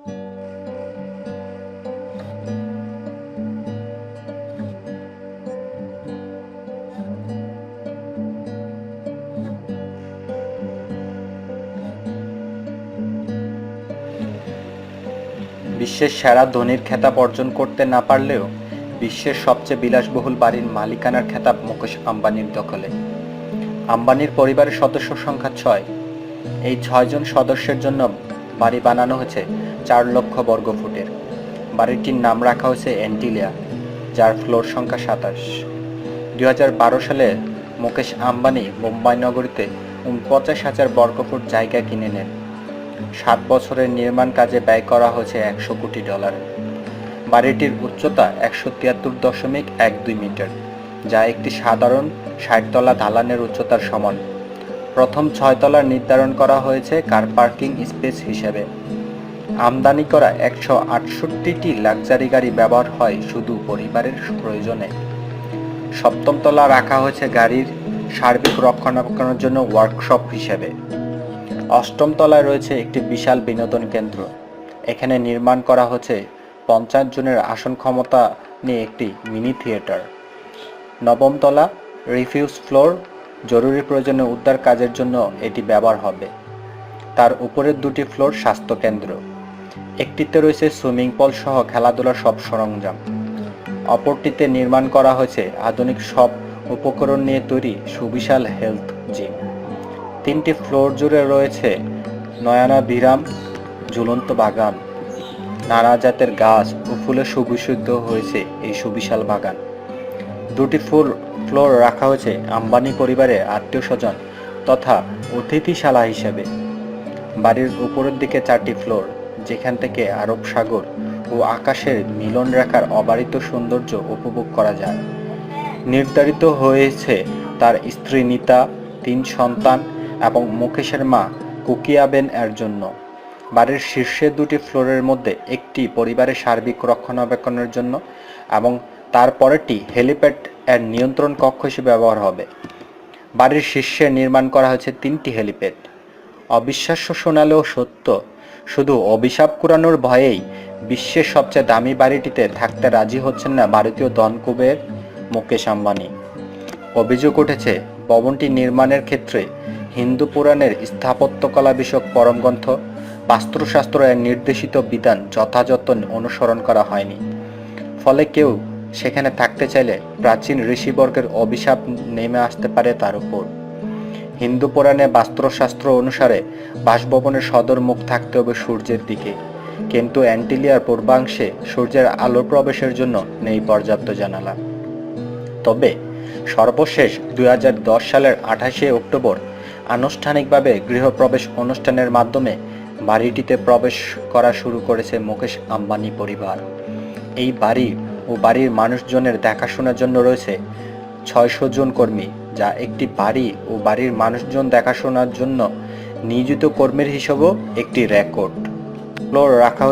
বিশ্বের সেরা ধনীর খেতাব অর্জন করতে না পারলেও বিশ্বের সবচেয়ে বিলাসবহুল বাড়ির মালিকানার খেতাব মুকেশ আম্বানির দখলে। আম্বানির পরিবারের সদস্য সংখ্যা ছয়। এই ছয়জন সদস্যের জন্য বাড়ি বানানো হয়েছে চার লক্ষ বর্গ ফুটের। বাড়িটির নাম রাখা হয়েছে অ্যান্টিলিয়া যার ফ্লোর সংখ্যা সাতাশ। দুই সালে মুকেশ আম্বানি মুম্বাই নগরীতে উনপঞ্চাশ হাজার বর্গফুট জায়গা কিনে নেন। সাত বছরের নির্মাণ কাজে ব্যয় করা হয়েছে একশো কোটি ডলার। বাড়িটির উচ্চতা একশো তিয়াত্তর দশমিক এক দুই মিটার, যা একটি সাধারণ ষাটতলা দালানের উচ্চতার সমান। প্রথম ছয় তলার নির্ধারণ করা হয়েছে কার পার্কিং স্পেস হিসেবে। আমদানি করা একশো আটষট্টিটি লাক্সারি গাড়ি ব্যবহার হয় শুধু পরিবারের প্রয়োজনে। সপ্তম তলা রাখা হয়েছে গাড়ির সার্বিক রক্ষণাবেক্ষণের জন্য ওয়ার্কশপ হিসেবে। অষ্টম তলায় রয়েছে একটি বিশাল বিনোদন কেন্দ্র। এখানে নির্মাণ করা হচ্ছে পঞ্চাশ জনের আসন ক্ষমতা নিয়ে একটি মিনি থিয়েটার। নবম তলা, রিফিউজ ফ্লোর জরুরি প্রয়োজনে উদ্ধার কাজের জন্য এটি ব্যবহার হবে। তার উপরের দুটি ফ্লোর স্বাস্থ্য কেন্দ্র একটিতে রয়েছে সুইমিং পুল সহ খেলাধুলার সব সরঞ্জাম। অপরটিতে নির্মাণ করা হয়েছে আধুনিক সব উপকরণ নিয়ে তৈরি সুবিশাল হেলথ জিম। তিনটি ফ্লোর জুড়ে রয়েছে নয়না বিরাম, ঝুলন্ত বাগান। নানা জাতের গাছ ও ফুলে সুবিশুদ্ধ হয়েছে এই সুবিশাল বাগান। দুটি ফুল ফ্লোর রাখা হয়েছে আম্বানি পরিবারের আত্মীয় স্বজন তথা অতিথিশালা হিসেবে। বাড়ির উপরের দিকে চারটি ফ্লোর, যেখান থেকে আরব সাগর ও আকাশের মিলন রেখার অবারিত সৌন্দর্য উপভোগ করা যায়। নির্ধারিত হয়েছে তার স্ত্রী নিতা, তিন সন্তান এবং মুকেশের মা কুকিয়াবেন এর জন্য। বাড়ির শীর্ষে দুটি ফ্লোরের মধ্যে একটি পরিবারের সার্বিক রক্ষণাবেক্ষণের জন্য এবং তারপরেরটি হেলিপ্যাড এর নিয়ন্ত্রণ কক্ষ হিসেবে ব্যবহার হবে। বাড়ির শীর্ষে নির্মাণ করা হয়েছে তিনটি হেলিপ্যাড। অবিশ্বাস্য শোনালেও সত্য, শুধু অভিশাপ কুরানোর ভয়েই বিশ্বের সবচেয়ে দামি বাড়িটিতে থাকতে রাজি হচ্ছেন না ভারতীয় দনকুবের মুকেশ আম্বানি। অভিযোগ উঠেছে, ভবনটি নির্মাণের ক্ষেত্রে হিন্দু পুরাণের স্থাপত্যকলা বিষয়ক পরমগ্রন্থ, বাস্তুশাস্ত্র এর নির্দেশিত বিধান যথাযথ অনুসরণ করা হয়নি। ফলে কেউ সেখানে থাকতে চাইলে প্রাচীন ঋষিবর্গের অভিশাপ নেমে আসতে পারে তার উপর। হিন্দু পুরাণে বাস্ত্রশাস্ত্র অনুসারে বাসভবনের সদর মুখ থাকতে হবে সূর্যের দিকে। কিন্তু অ্যান্টিলিয়ার পূর্বাংশে সূর্যের আলো প্রবেশের জন্য নেই পর্যাপ্ত জানালা। তবে সর্বশেষ দুই হাজার দশ সালের আঠাশে অক্টোবর আনুষ্ঠানিকভাবে গৃহপ্রবেশ অনুষ্ঠানের মাধ্যমে বাড়িটিতে প্রবেশ করা শুরু করেছে মুকেশ আম্বানি পরিবার। এই বাড়ি ও বাড়ির মানুষজনের দেখাশোনার জন্য রয়েছে ছয়শো জন কর্মী, যা একটি বাড়ি ও বাড়ির মানুষজন দেখাশোনার জন্য নিয়োজিত কর্মীর হিসেবেও একটি রেকর্ড। ফ্লোর রাখা